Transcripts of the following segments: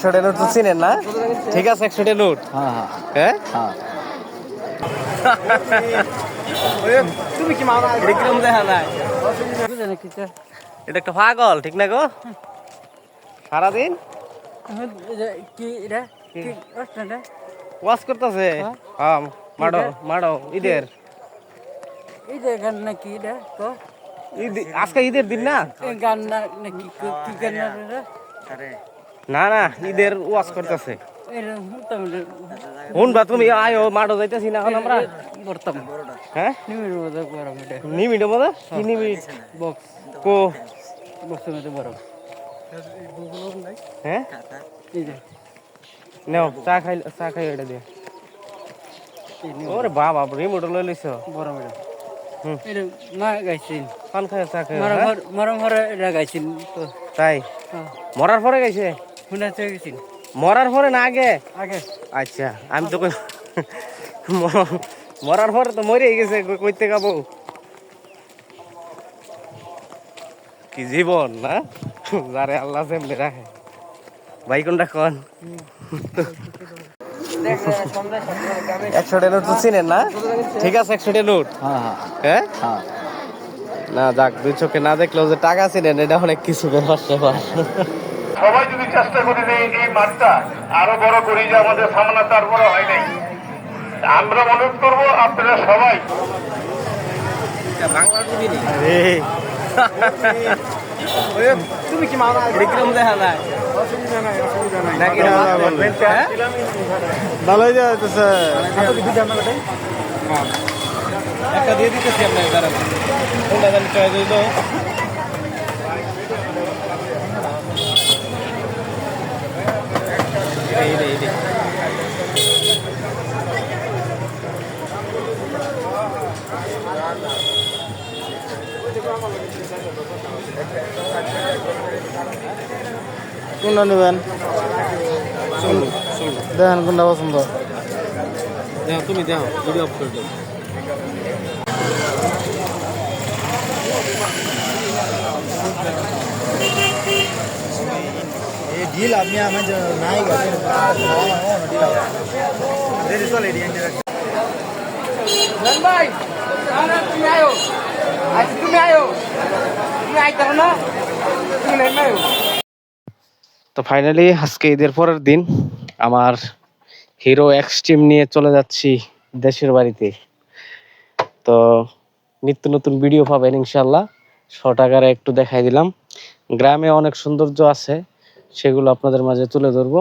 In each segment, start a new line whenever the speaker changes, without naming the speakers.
একশো তো চিনেন না? ঠিক আছে একশো
হ্যাঁ হ্যাঁ।
হ্যাঁ
হ্যাঁ।
তুমি কি মামা বিক্রম দেখা নাই এটা একটা পাগল ঠিক না গো? সারাদিন?
কি এটা
ওয়াশ করতেছে?
হ্যাঁ?
হ্যাঁ মাডো মাডো ঈদের।
গান নাকি এটা তো
ঈদ আজকে ঈদের দিন না?
গান না নাকি কি- গান না
না ঈদের ওয়াশ করতেছে। শুনবা তুমি আয়ো মাডো যাইতেছি না এখন আমরা।
বর্তমান
হ্যাঁ?
মধ্যে
কি নিমিট?
বক্স।
কো?
বক্সের মধ্যে
হ্যাঁ? নেও চা খাই চা খাই এটা দিয়ে। ওরে বাবা রিমোট লই লইছো।
গরম এটা।
হুম।
এটা মা গাইছেন।
পান খাই চা খাই
মরম
হ্যাঁ?
মরম এটা গাইছেন তো।
তাই?
হ্যাঁ।
মরার পরে
গেছেন
মরার পরে না আগে?
আগে।
আচ্ছা আমি তো কই- মরার পরে তো মরে গেছে কই- কইতে গাবো? কি জীবন না? যারে আল্লাহ সেমনি রাখে। ভাই কোনটা কন? একশো নোট তো চিনেন না? ঠিক আছে একশো টা নোট
হ্যাঁ। হ্যাঁ
হ্যাঁ। না যাক দুই চোখে না দেখলেও যে টাকা চিনেন এটা অনেক কিছু ব্যাপার স্যাপার
সবাই যদি চেষ্টা করি যে এই মাঠটা আরও বড় করি যে আমাদের সামনা তারপরে হয় নাই। আমরা অনুরোধ করব আপনারা সবাই
তুমি কি মামা? বিক্রম দেখা হ্যাঁ?
ভালোই যাইতেছে।
একটা দিয়ে দিতেছি আপনার দাঁড়ান কোনটা জানি চয়েস হইল
কোনটা নেবেন? দেখেন কোনটা পছন্দ।
দেখো তুমি দেখো ভিডিও অফ করে দাও।
এই ডিল আপনি আমার নাই
ভাই। তুমি আয়ো।
তো ফাইনালি আজকে ঈদের পরের দিন আমার হিরো এক্সট্রিম নিয়ে চলে যাচ্ছি দেশের বাড়িতে। তো নিত্য নতুন ভিডিও পাবেন ইনশাল্লাহ শর্ট আকারে একটু দেখাই দিলাম। গ্রামে অনেক সৌন্দর্য আছে, সেগুলো আপনাদের মাঝে তুলে ধরবো।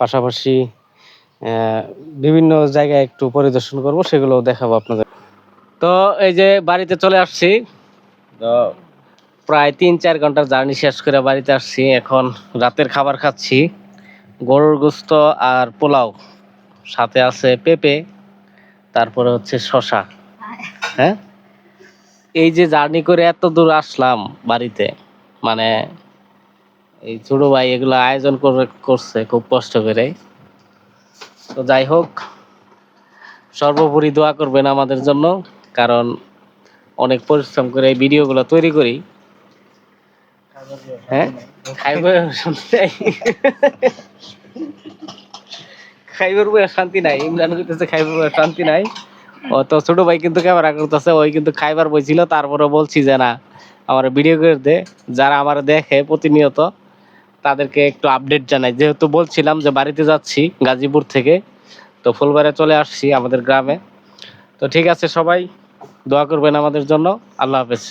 পাশাপাশি বিভিন্ন জায়গায় একটু পরিদর্শন করব সেগুলো দেখাবো আপনাদের তো এই যে বাড়িতে চলে আসছি। তো প্রায় তিন চার ঘণ্টার জার্নি শেষ করে বাড়িতে আসছি। এখন রাতের খাবার খাচ্ছি। গরুর গোস্ত আর পোলাও। সাথে আছে পেঁপে তারপরে হচ্ছে শশা হ্যাঁ? এই যে জার্নি করে এত দূর আসলাম বাড়িতে মানে এই ছোট ভাই এগুলো আয়োজন করে করছে খুব কষ্ট করে। তো যাই হোক সর্বোপরি দোয়া করবেন আমাদের জন্য। কারণ অনেক পরিশ্রম করে এই ভিডিওগুলো তৈরি করি। হ্যাঁ? খাইবার খাইবার বইয়া শান্তি নাই। ইমরান কইতেছে খাইবার বইয়া শান্তি নাই। ও তো ছোট ভাই কিন্তু ক্যামেরা করতেছে, ওই কিন্তু খাইবার বইছিল তারপরে বলছি যে না, আমার ভিডিও করে দে। যারা আমার দেখে প্রতিনিয়ত, তাদেরকে একটু আপডেট জানাই। যেহেতু বলছিলাম যে বাড়িতে যাচ্ছি গাজীপুর থেকে, তো ফুলবাড়ে চলে আসছি আমাদের গ্রামে। তো ঠিক আছে সবাই দোয়া করবেন আমাদের জন্য। আল্লাহ হাফেজ।